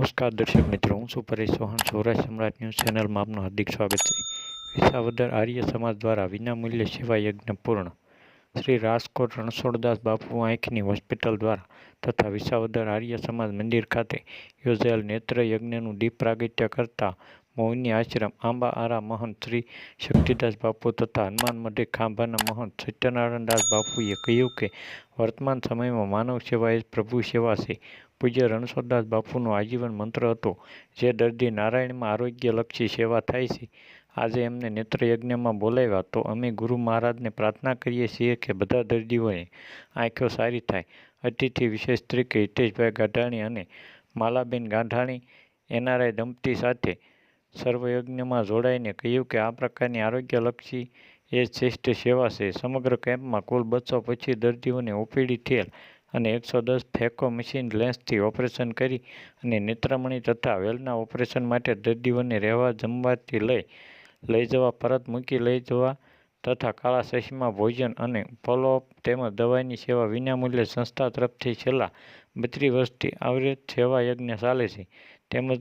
નમસ્કાર દર્શક મિત્રો, હું છું પરેશ ચૌહાણ, સૌરાષ્ટ્ર સમ્રાટ ન્યૂઝ ચેનલમાં આપનું હાર્દિક સ્વાગત છે. વિસાવદર આર્ય સમાજ દ્વારા વિનામૂલ્ય સેવા યજ્ઞ પૂર્ણ. શ્રી રાજકોટ રણછોડદાસ બાપુ આંખની હોસ્પિટલ દ્વારા તથા વિસાવદર આર્ય સમાજ મંદિર ખાતે યોજાયેલ નેત્ર યજ્ઞનું દીપ પ્રાગટ્ય કરતા મૌની આશ્રમ આંબા આરા મહંત શ્રી શક્તિદાસ બાપુ તથા હનુમાન મઢે, ખાંભાના મહંત સત્યનારાયણદાસ બાપુએ કહ્યું કે, વર્તમાન સમયમાં માનવ સેવા એ પ્રભુ સેવા છે. પૂજ્ય રણછોડદાસ બાપુનો આજીવન મંત્ર હતો, જે દર્દી નારાયણમાં આરોગ્યલક્ષી સેવા થાય છે, આજે એમને નેત્રયજ્ઞમાં બોલાવ્યા, તો અમે ગુરુ મહારાજને પ્રાર્થના કરીએ છીએ કે બધા દર્દીઓએ આંખો સારી થાય. અતિથિ વિશેષ તરીકે હિતેશભાઈ ગાંધાણી અને માલાબેન ગાંધાણી એનઆરઆઈ દંપતી સાથે સર્વયજ્ઞમાં જોડાઈને કહ્યું કે આ પ્રકારની આરોગ્યલક્ષી એ શ્રેષ્ઠ સેવા છે. સમગ્ર કેમ્પમાં કુલ બસો પચીસ દર્દીઓને ઓપીડી થયેલ અને એકસો દસ ફેકો મશીન લેન્સથી ઓપરેશન કરી અને નેત્રમણી તથા વેલના ઓપરેશન માટે દર્દીઓને રહેવા જમવાથી લઈ લઈ જવા, પરત મૂકી લઈ જવા તથા કાળા ચશ્મા, ભોજન અને ફોલોઅપ તેમજ દવાની સેવા વિનામૂલ્યે સંસ્થા તરફથી છેલ્લા બત્રીસ વર્ષથી આવરિત સેવા યજ્ઞ ચાલે છે. તેમજ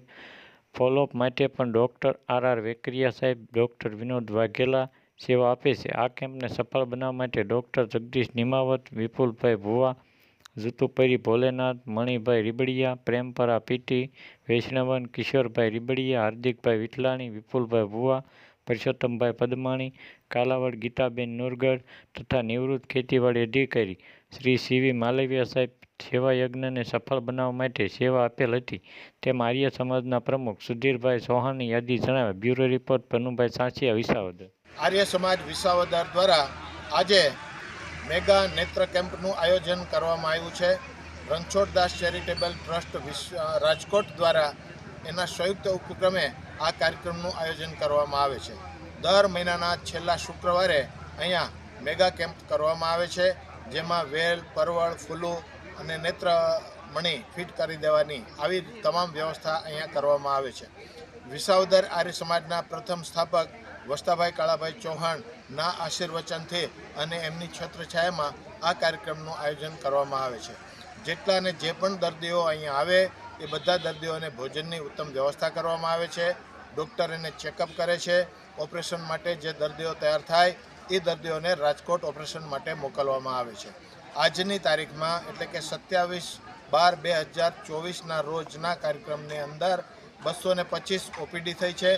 ફોલોઅપ માટે પણ ડૉક્ટર આર આર વેકરિયા સાહેબ, ડૉક્ટર વિનોદ વાઘેલા સેવા આપે છે. આ કેમ્પને સફળ બનાવવા માટે ડૉક્ટર જગદીશ નિમાવત, વિપુલભાઈ ભુવા જુતુપરી ભોલેનાથ, મણિભાઈ રીબડિયા, પ્રેમપરા પીટી, વૈષ્ણવન, કિશોરભાઈ રીબડિયા, હાર્દિકભાઈ વિઠલાણી વિપુલભાઈ ભુવા, પરસોત્તમભાઈ પદમાણી, કાલાવડ ગીતાબેન નુરગઢ તથા નિવૃત્ત ખેતીવાડી અધિકારી શ્રી સીવી માલવિયા સાહેબ સેવા યજ્ઞને સફળ બનાવવા માટે સેવા આપેલ હતી. તેમ આર્ય સમાજના પ્રમુખ સુધીરભાઈ ચૌહાણની યાદી જણાવે, બ્યુરો રિપોર્ટ પનુભાઈ સાંચિયા વિસાવદર. આર્ય સમાજ વિસાવદર દ્વારા આજે મેગા નેત્ર કેમ્પનું આયોજન કરવામાં આવ્યું છે. રણછોડદાસ ચેરિટેબલ ટ્રસ્ટ રાજકોટ દ્વારા એના સંયુક્ત ઉપક્રમે આ કાર્યક્રમનું આયોજન કરવામાં આવે છે. દર મહિનાના છેલ્લા શુક્રવારે અહીંયા મેગા કેમ્પ કરવામાં આવે છે, જેમાં વેલ, પરવળ, ફૂલું અને નેત્રમણી ફિટ કરી દેવાની આવી તમામ વ્યવસ્થા અહીંયા કરવામાં આવે છે. વિસાવદર આર્ય સમાજના પ્રથમ સ્થાપક વસ્તાભાઈ કાળાભાઈ ચૌહાણના આશીર્વચનથી અને એમની છત્રછાયામાં આ કાર્યક્રમનું આયોજન કરવામાં આવે છે. જેટલા ને જે પણ દર્દીઓ અહીંયા આવે, એ બધા દર્દીઓને ભોજનની ઉત્તમ વ્યવસ્થા કરવામાં આવે છે. ડૉક્ટર એને ચેકઅપ કરે છે. ઓપરેશન માટે જે દર્દીઓ તૈયાર થાય, એ દર્દીઓને રાજકોટ ઓપરેશન માટે મોકલવામાં આવે છે. આજની તારીખમાં, એટલે કે સત્યાવીસ બાર બે હજાર ચોવીસના રોજના કાર્યક્રમની અંદર બસો ને પચીસ ઓપીડી થઈ છે.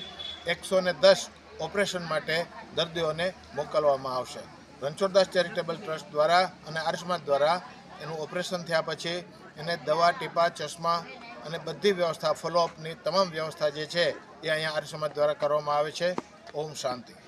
એકસો ને દસ ઓપરેશન માટે દર્દીઓને મોકલવામાં આવશે. રણછોડદાસ ચેરિટેબલ ટ્રસ્ટ દ્વારા અને આર્યસમાજ દ્વારા એનું ઓપરેશન થયા પછી એને દવા, ટીપા, ચશ્મા અને બધી વ્યવસ્થા ફોલોઅપની તમામ વ્યવસ્થા જે છે એ અહીંયા આર્ય દ્વારા કરવામાં આવે છે. ઓમ શાંતિ.